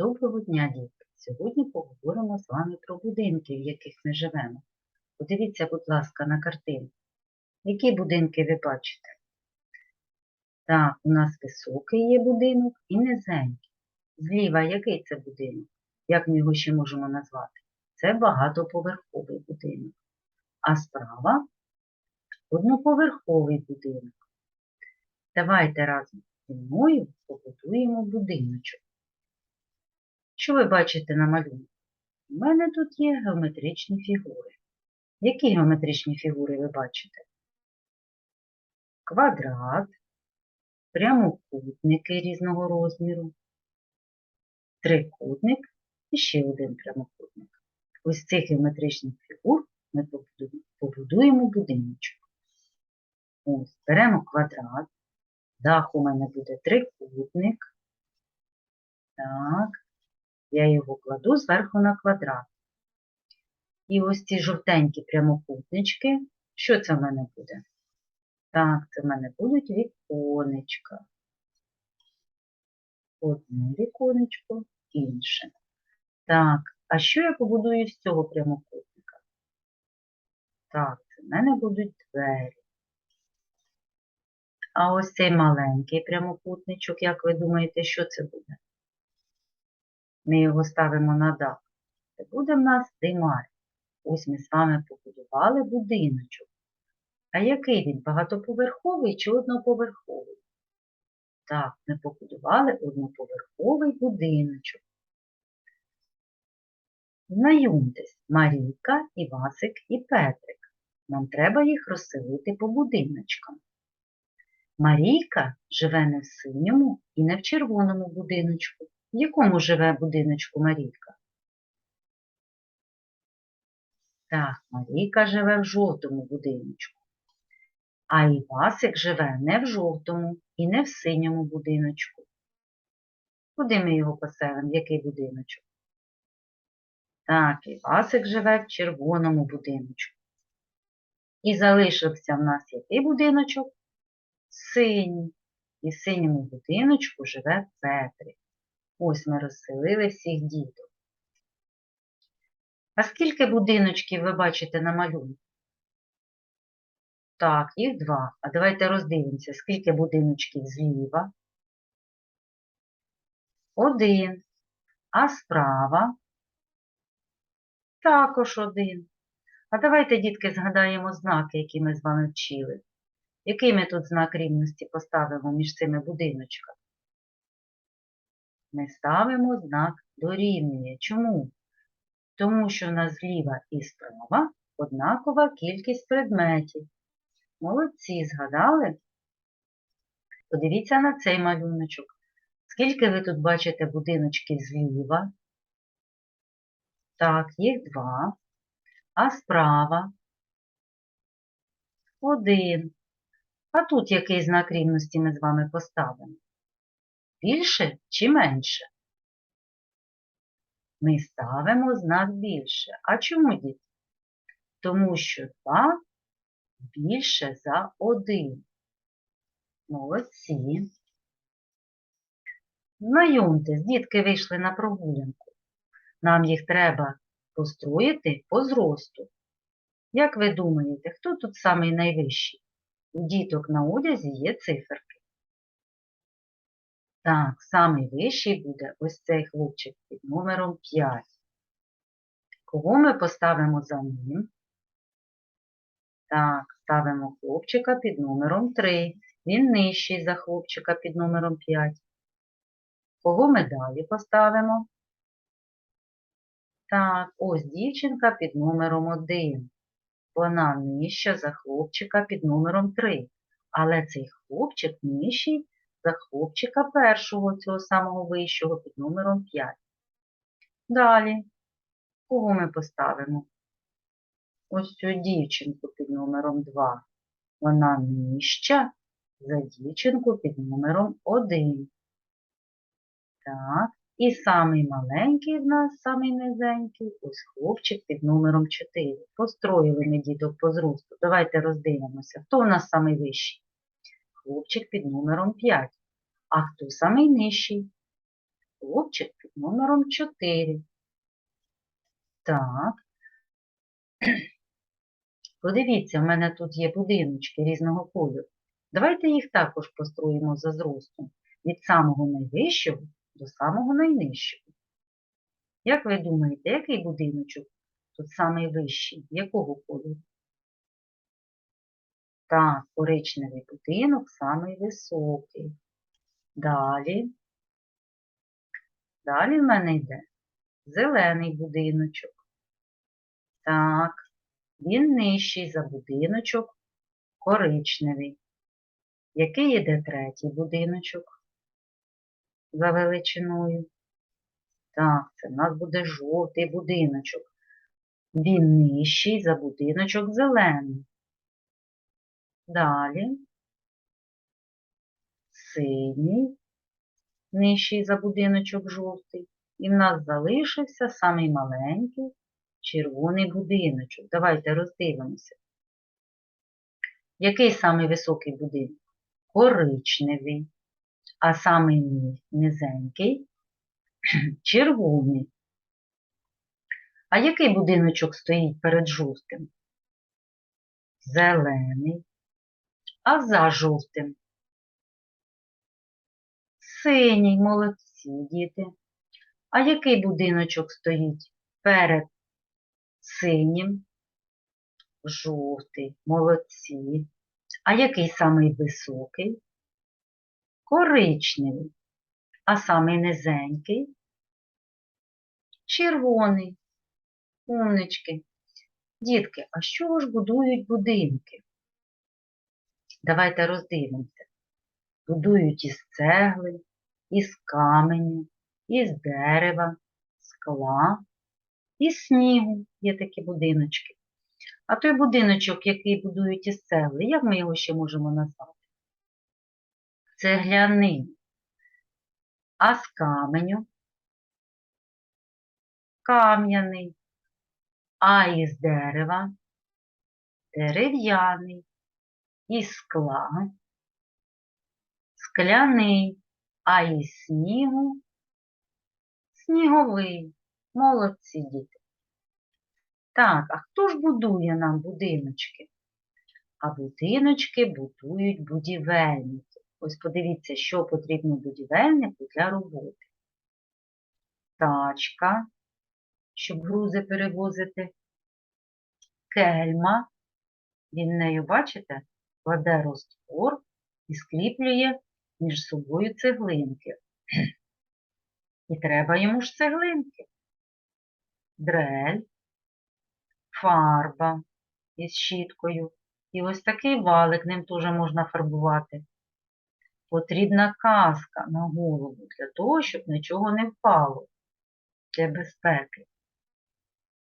Доброго дня, дітки! Сьогодні поговоримо з вами про будинки, в яких ми живемо. Подивіться, будь ласка, на картину. Які будинки ви бачите? Так, у нас високий є будинок і низенький. Зліва який це будинок? Як ми його ще можемо назвати? Це багатоповерховий будинок. А справа одноповерховий будинок. Давайте разом зі мною побудуємо будиночок. Що ви бачите на малюнку? У мене тут є геометричні фігури. Які геометричні фігури ви бачите? Квадрат, прямокутники різного розміру, трикутник і ще один прямокутник. Ось цих геометричних фігур ми побудуємо будиночок. Ось, беремо квадрат, дах у мене буде трикутник. Так, я його кладу зверху на квадрат. І ось ці жовтенькі прямокутнички, що це в мене буде? Так, це в мене будуть віконечка. Одне віконечко, інше. Так, а що я побудую з цього прямокутника? Так, це в мене будуть двері. А ось цей маленький прямокутничок, як ви думаєте, що це буде? Ми його ставимо на дах. Це буде в нас димар. Ось ми з вами побудували будиночок. А який він? Багатоповерховий чи одноповерховий? Так, ми побудували одноповерховий будиночок. Знайомтесь, Марійка, Івасик і Петрик. Нам треба їх розселити по будиночкам. Марійка живе не в синьому і не в червоному будиночку. В якому живе будиночку Марійка? Так, Марійка живе в жовтому будиночку. А Івасик живе не в жовтому і не в синьому будиночку. Куди ми його поселимо? В який будиночок? Так, Івасик живе в червоному будиночку. І залишився в нас який будиночок? Синій. І в синьому будиночку живе Петрик. Ось ми розселили всіх діток. А скільки будиночків ви бачите на малюнку? Так, їх два. А давайте роздивимося, скільки будиночків зліва. Один. А справа також один. А давайте, дітки, згадаємо знаки, які ми з вами вчили. Який ми тут знак рівності поставимо між цими будиночками? Ми ставимо знак дорівнює. Чому? Тому що в нас зліва і справа однакова кількість предметів. Молодці, згадали? Подивіться на цей малюночок. Скільки ви тут бачите будиночків зліва? Так, їх два. А справа один. А тут який знак рівності ми з вами поставимо? Більше чи менше? Ми ставимо знак більше. А чому, діти? Тому що 2 більше за 1. Молодці. Знайомтесь, дітки вийшли на прогулянку. Нам їх треба построїти по зросту. Як ви думаєте, хто тут самий найвищий? У діток на одязі є циферки. Так, самий вищий буде ось цей хлопчик під номером 5. Кого ми поставимо за ним? Так, ставимо хлопчика під номером 3. Він нижчий за хлопчика під номером 5. Кого ми далі поставимо? Так, ось дівчинка під номером 1. Вона нижча за хлопчика під номером 3. Але цей хлопчик нижчий за хлопчика першого, цього самого вищого під номером 5. Далі, кого ми поставимо? Ось цю дівчинку під номером 2. Вона нижча за дівчинку під номером 1. Так, і самий маленький в нас, самий низенький, ось хлопчик під номером 4. Построїли ми діток по зросту. Давайте роздивимося. Хто у нас самий вищий? Хлопчик під номером 5. А хто самий нижчий? стовпчик під номером 4. Так. Подивіться, в мене тут є будиночки різного кольору. Давайте їх також построїмо за зростом від самого найвищого до самого найнижчого. Як ви думаєте, який будиночок тут самий вищий? Якого кольору? Так, коричневий будинок самий високий. Далі. Далі в мене йде зелений будиночок. Так, він нижчий за будиночок коричневий. Який йде третій будиночок за величиною? Так, це в нас буде жовтий будиночок. Він нижчий за будиночок зелений. Далі синій, нижчий за будиночок жовтий. І в нас залишився самий маленький червоний будиночок. Давайте роздивимося. Який самий високий будинок? Коричневий, а самий низенький червоний. А який будиночок стоїть перед жовтим? Зелений. А за жовтим? Синій, молодці, діти. А який будиночок стоїть перед синім? Жовтий, молодці. А який самий високий? Коричневий. А самий низенький? Червоний. Умнички. Дітки, а чого ж будують будинки? Давайте роздивимося. Будують із цегли, із каменю, із дерева, скла, із снігу є такі будиночки. А той будиночок, який будують із цегли, як ми його ще можемо назвати? Цегляний. А з каменю? Кам'яний. А із дерева? Дерев'яний. Із скла? Скляний. А із снігу? Сніговий. Молодці діти. Так, а хто ж будує нам будиночки? А будиночки будують будівельники. Ось подивіться, що потрібно будівельнику для роботи. Тачка, щоб грузи перевозити. Кельма. Він нею, бачите, кладе розтвор і скліплює між собою цеглинки. І треба йому ж цеглинки. Дрель, фарба із щіткою. І ось такий валик ним теж можна фарбувати. Потрібна каска на голову для того, щоб нічого не впало для безпеки.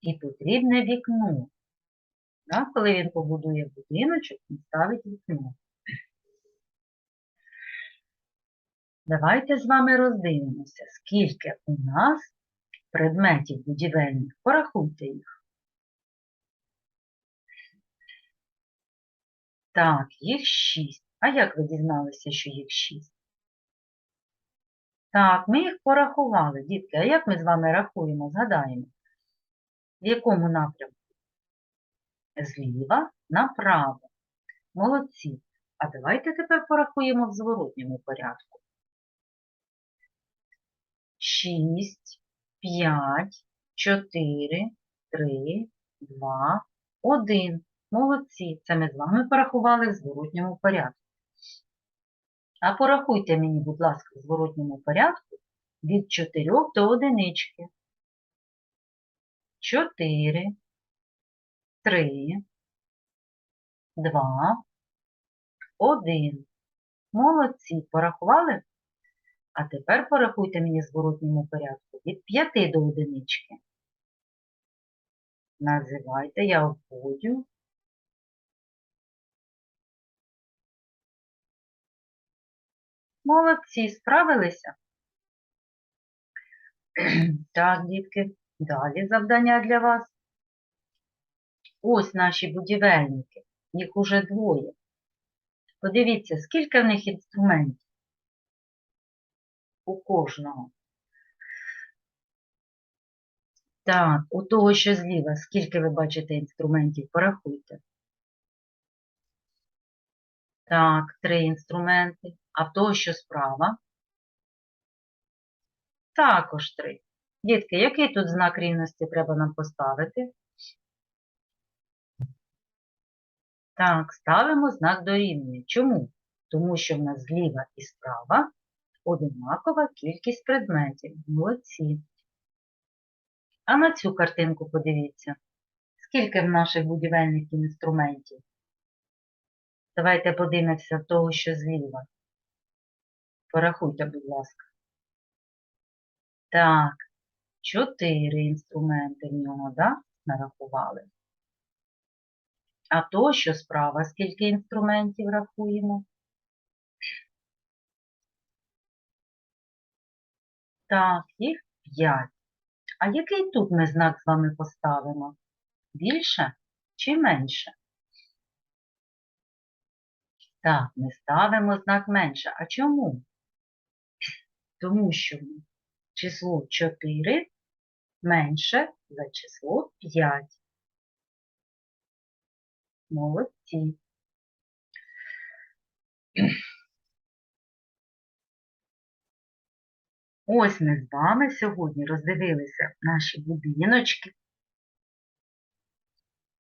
І потрібне вікно. Да? Коли він побудує будиночок, він ставить вікно. Давайте з вами роздивимося, скільки у нас предметів будівельних. Порахуйте їх. Так, їх шість. А як ви дізналися, що їх шість? Так, ми їх порахували, дітки. А як ми з вами рахуємо, згадаємо? В якому напрямку? Зліва направо. Молодці. А давайте тепер порахуємо в зворотньому порядку. 6, 5, 4, 3, 2, 1. Молодці. Це ми з вами порахували в зворотньому порядку. А порахуйте мені, будь ласка, в зворотньому порядку від 4 до одинички. 4, 3, 2, 1. Молодці. Порахували? А тепер порахуйте мені в зворотньому порядку від 5 до одинички. Називайте, я обводю. Молодці, справилися? Так, дітки, далі завдання для вас. Ось наші будівельники. Їх уже двоє. Подивіться, скільки в них інструментів у кожного. Так, у того, що зліва, скільки ви бачите інструментів, порахуйте. Так, три інструменти. А в того, що справа? Також три. Дітки, який тут знак рівності треба нам поставити? Так, ставимо знак дорівнює. Чому? Тому що в нас зліва і справа одинакова кількість предметів. Молодці. А на цю картинку подивіться. Скільки в наших будівельників інструментів? Давайте подивимося того, що зліва. Порахуйте, будь ласка. Так, чотири інструменти в нього, да? Нарахували. А то, що справа, скільки інструментів рахуємо? Так, їх 5. А який тут ми знак з вами поставимо? Більше чи менше? Так, ми ставимо знак менше. А чому? Тому що число 4 менше за число 5. Молодці. Ось ми з вами сьогодні роздивилися наші будиночки,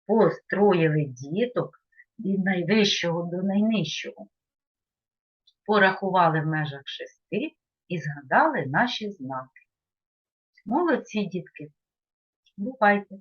построїли діток від найвищого до найнижчого, порахували в межах шести і згадали наші знаки. Молодці, дітки! Бувайте!